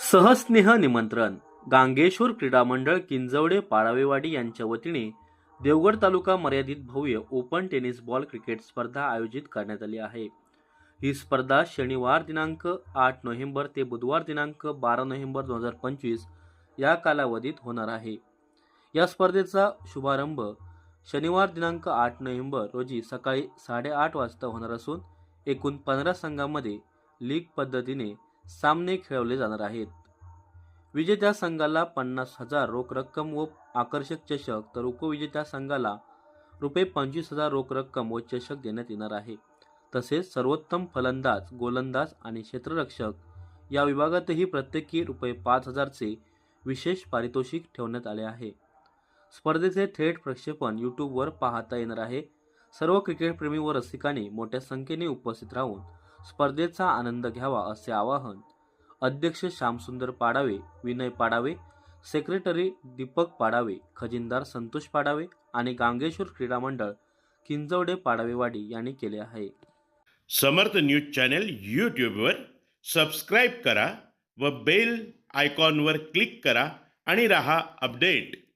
सहस्नेह निमंत्रण. गांगेश्वर क्रीडा मंडळ किंजवडे पाळावेवाडी यांच्या वतीने देवगड तालुका मर्यादित भव्य ओपन टेनिस बॉल क्रिकेट स्पर्धा आयोजित करण्यात आली आहे. ही स्पर्धा शनिवार दिनांक आठ नोव्हेंबर ते बुधवार दिनांक बारा नोव्हेंबर दोन हजार पंचवीस या कालावधीत होणार आहे. या स्पर्धेचा शुभारंभ शनिवार दिनांक आठ नोव्हेंबर रोजी सकाळी साडेआठ वाजता होणार असून एकूण पंधरा संघांमध्ये लीग पद्धतीने सामने खेळवले जाणार आहेत. विजेत्या संघाला पन्नास हजार रोख रक्कम व आकर्षक चषक तर उपविजेत्या संघाला रुपये पंचवीस हजार रोख रक्कम व चषक देण्यात येणार आहे. तसेच सर्वोत्तम फलंदाज गोलंदाज आणि क्षेत्ररक्षक या विभागातही प्रत्येकी रुपये पाच हजारचे विशेष पारितोषिक ठेवण्यात आले आहे. स्पर्धेचे थेट प्रक्षेपण यूट्यूबवर पाहता येणार आहे. सर्व क्रिकेटप्रेमी व रसिकांनी मोठ्या संख्येने उपस्थित राहून स्पर्धेचा आनंद घ्यावा असे आवाहन अध्यक्ष श्यामसुंदर पाडावे विनय पाडावे सेक्रेटरी दीपक पाडावे खजिनदार संतोष पाडावे आणि गांगेश्वर क्रीडा मंडळ किंजवडे पाडावेवाडी यांनी केले आहे. समर्थ न्यूज चॅनल यूट्यूबवर सबस्क्राईब करा व बेल आयकॉनवर क्लिक करा आणि रहा अपडेट.